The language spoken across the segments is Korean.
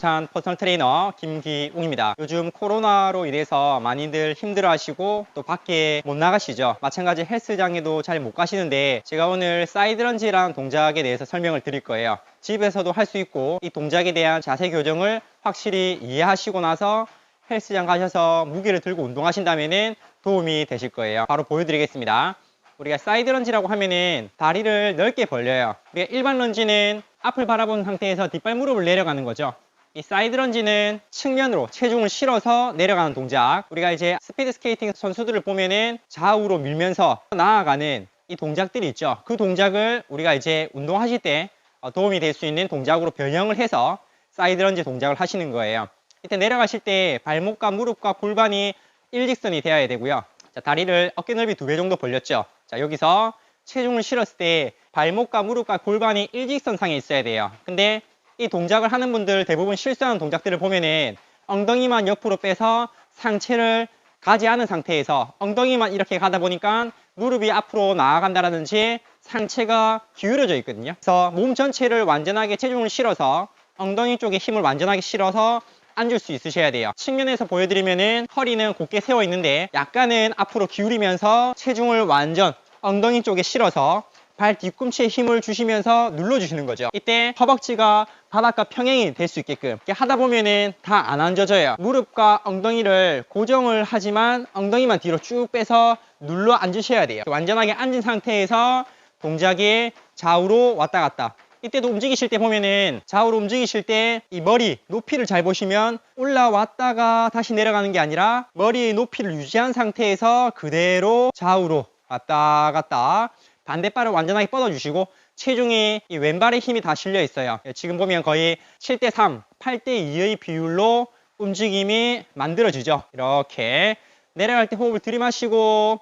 부산 퍼스널 트레이너 김기웅입니다. 요즘 코로나로 인해서 많이들 힘들어하시고 또 밖에 못 나가시죠. 마찬가지 헬스장에도 잘 못 가시는데 제가 오늘 사이드런지라는 동작에 대해서 설명을 드릴 거예요. 집에서도 할 수 있고 이 동작에 대한 자세 교정을 확실히 이해하시고 나서 헬스장 가셔서 무게를 들고 운동하신다면 도움이 되실 거예요. 바로 보여드리겠습니다. 우리가 사이드 런지라고 하면은 다리를 넓게 벌려요. 우리가 일반 런지는 앞을 바라본 상태에서 뒷발 무릎을 내려가는 거죠. 이 사이드 런지는 측면으로 체중을 실어서 내려가는 동작. 우리가 이제 스피드 스케이팅 선수들을 보면은 좌우로 밀면서 나아가는 이 동작들이 있죠. 그 동작을 우리가 이제 운동하실 때 어, 도움이 될 수 있는 동작으로 변형을 해서 사이드 런지 동작을 하시는 거예요. 이때 내려가실 때 발목과 무릎과 골반이 일직선이 되어야 되고요. 자, 다리를 어깨 넓이 두 배 정도 벌렸죠. 자, 여기서 체중을 실었을 때 발목과 무릎과 골반이 일직선상에 있어야 돼요. 근데 이 동작을 하는 분들 대부분 실수하는 동작들을 보면은 엉덩이만 옆으로 빼서 상체를 가지 않은 상태에서 엉덩이만 이렇게 가다 보니까 무릎이 앞으로 나아간다라든지 상체가 기울어져 있거든요. 그래서 몸 전체를 완전하게 체중을 실어서 엉덩이 쪽에 힘을 완전하게 실어서 앉을 수 있으셔야 돼요. 측면에서 보여드리면은 허리는 곧게 세워 있는데 약간은 앞으로 기울이면서 체중을 완전 엉덩이 쪽에 실어서 발 뒤꿈치에 힘을 주시면서 눌러주시는 거죠. 이때 허벅지가 바닥과 평행이 될 수 있게끔 이렇게 하다 보면은 다 안 앉아져요. 무릎과 엉덩이를 고정을 하지만 엉덩이만 뒤로 쭉 빼서 눌러 앉으셔야 돼요. 완전하게 앉은 상태에서 동작이 좌우로 왔다 갔다 이때도 움직이실 때 보면은 좌우로 움직이실 때 이 머리 높이를 잘 보시면 올라왔다가 다시 내려가는 게 아니라 머리의 높이를 유지한 상태에서 그대로 좌우로 왔다 갔다 반대발을 완전하게 뻗어주시고 체중이 이 왼발에 힘이 다 실려 있어요. 예, 지금 보면 거의 7대 3, 8대 2의 비율로 움직임이 만들어지죠. 이렇게 내려갈 때 호흡을 들이마시고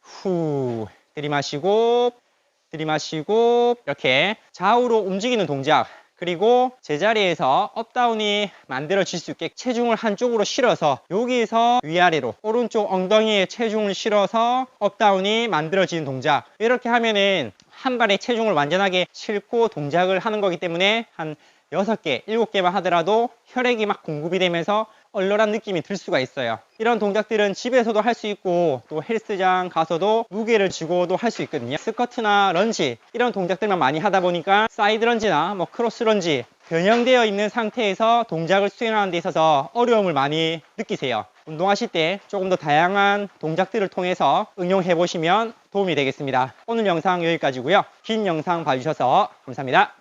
후 들이마시고 들이마시고 이렇게 좌우로 움직이는 동작 그리고 제자리에서 업다운이 만들어질 수 있게 체중을 한쪽으로 실어서 여기서 위아래로 오른쪽 엉덩이에 체중을 실어서 업다운이 만들어지는 동작. 이렇게 하면은 한 발에 체중을 완전하게 싣고 동작을 하는 거기 때문에 한 6개, 7개만 하더라도 혈액이 막 공급이 되면서 얼얼한 느낌이 들 수가 있어요. 이런 동작들은 집에서도 할 수 있고 또 헬스장 가서도 무게를 쥐고도 할 수 있거든요. 스쿼트나 런지 이런 동작들만 많이 하다 보니까 사이드 런지나 뭐 크로스 런지 변형되어 있는 상태에서 동작을 수행하는 데 있어서 어려움을 많이 느끼세요. 운동하실 때 조금 더 다양한 동작들을 통해서 응용해 보시면 도움이 되겠습니다. 오늘 영상 여기까지고요. 긴 영상 봐주셔서 감사합니다.